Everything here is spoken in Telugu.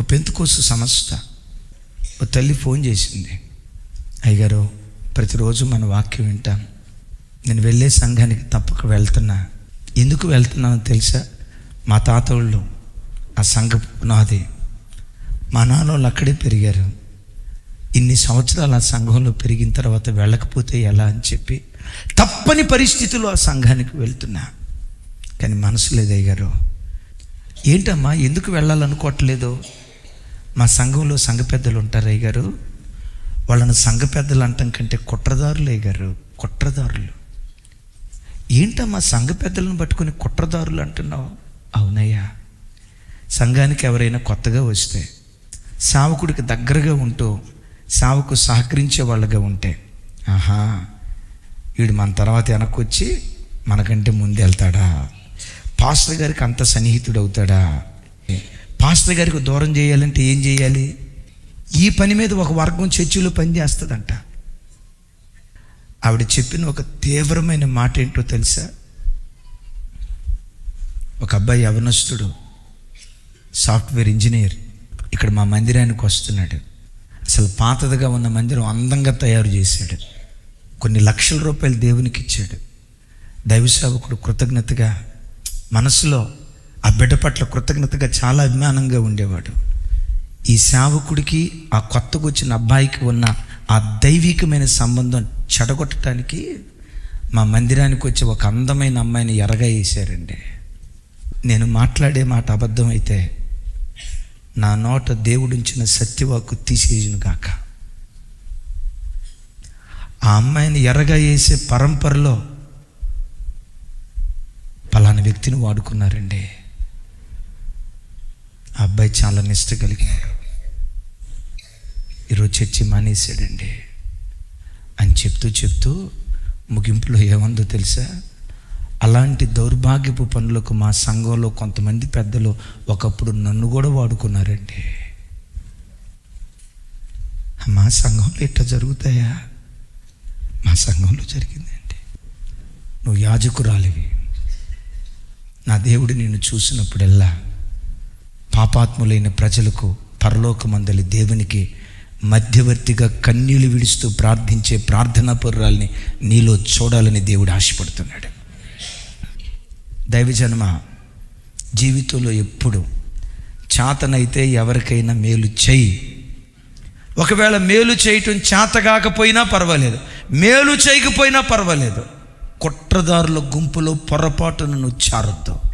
ఓ పెంతుకోసు సంస్థ. ఓ తల్లి ఫోన్ చేసింది. అయ్యగారు ప్రతిరోజు మన వాక్యం వింటాం. నేను వెళ్ళే సంఘానికి తప్పక వెళ్తున్నా. ఎందుకు వెళ్తున్నానో తెలుసా? మా తాత వాళ్ళు ఆ సంఘ నాది మా నాన్న వాళ్ళు అక్కడే పెరిగారు. ఇన్ని సంవత్సరాలు ఆ సంఘంలో పెరిగిన తర్వాత వెళ్ళకపోతే ఎలా అని చెప్పి తప్పని పరిస్థితుల్లో ఆ సంఘానికి వెళ్తున్నా. కానీ మనసు లేదు అయ్యారు ఏంటమ్మా ఎందుకు వెళ్ళాలనుకోవట్లేదు? మా సంఘంలో సంఘ పెద్దలు ఉంటారు గారు. వాళ్ళని సంఘ పెద్దలు అంటాం కంటే కుట్రదారులు గారు. కుట్రదారులు. ఏంటమ్మా సంఘ పెద్దలను పట్టుకుని కుట్రదారులు అంటున్నావు? అవునయ్యా. సంఘానికి ఎవరైనా కొత్తగా వస్తే సావకుడికి దగ్గరగా ఉంటూ సావుకు సహకరించే వాళ్ళగా ఉంటే ఆహా వీడు మన తర్వాత వెనక్కొచ్చి మనకంటే ముందు వెళ్తాడా? పాస్టర్ గారికి అంత సన్నిహితుడు అవుతాడా పాస్టర్ గారికి దూరం చేయాలంటే ఏం చేయాలి? ఈ పని మీద ఒక వర్గం చర్చిలో పనిచేస్తుందంట ఆవిడ చెప్పిన ఒక తీవ్రమైన మాట ఏంటో తెలుసా? ఒక అబ్బాయి అవనస్తుడు సాఫ్ట్వేర్ ఇంజనీర్ ఇక్కడ మా మందిరానికి వస్తున్నాడు. అసలు పాతదిగా ఉన్న మందిరం అందంగా తయారు చేశాడు. కొన్ని లక్షల రూపాయలు దేవునికి ఇచ్చాడు. దైవసేవకుడు కృతజ్ఞతగా మనసులో ఆ బిడ్డ పట్ల కృతజ్ఞతగా చాలా అభిమానంగా ఉండేవాడు. ఈ సేవకుడికి ఆ కొత్తగా వచ్చిన అబ్బాయికి ఉన్న ఆ దైవికమైన సంబంధం చెడగొట్టడానికి మా మందిరానికి వచ్చి ఒక అందమైన అమ్మాయిని ఎరగా వేశారండి. నేను మాట్లాడే మాట అబద్ధం అయితే నా నోట దేవుడించిన సత్యవాకు తీసేయను కాక ఆ అమ్మాయిని ఎర్రగా వేసే పరంపరలో పలానా వ్యక్తిని వాడుకున్నారండి. ఆ అబ్బాయి చాలా నిష్ట కలిగాడు. ఈరోజు చర్చి మానేశాడండి. అని చెప్తూ చెప్తూ ముగింపులో ఏముందో తెలుసా? అలాంటి దౌర్భాగ్యపు పనులకు మా సంఘంలో కొంతమంది పెద్దలు ఒకప్పుడు నన్ను కూడా వాడుకున్నారండి. మా సంఘంలో ఇట్లా జరుగుతాయా? మా సంఘంలో జరిగిందండి. నువ్వు యాజకురాలివి. నా దేవుడు నిన్ను చూసినప్పుడల్లా పాపాత్ములైన ప్రజలకు పరలోకమందలి దేవునికి మధ్యవర్తిగా కన్నీళ్ళు విడుస్తూ ప్రార్థించే ప్రార్థనా పుర్రాల్ని నీలో చూడాలని దేవుడు ఆశపడుతున్నాడు. దైవజన్మ జీవితంలో ఎప్పుడు చాతనైతే ఎవరికైనా మేలు చేయి. ఒకవేళ మేలు చేయటం చేత కాకపోయినా పర్వాలేదు. మేలు చేయకపోయినా పర్వాలేదు. కుట్రదారుల గుంపులో పొరపాటును నువ్వు చారొద్దు.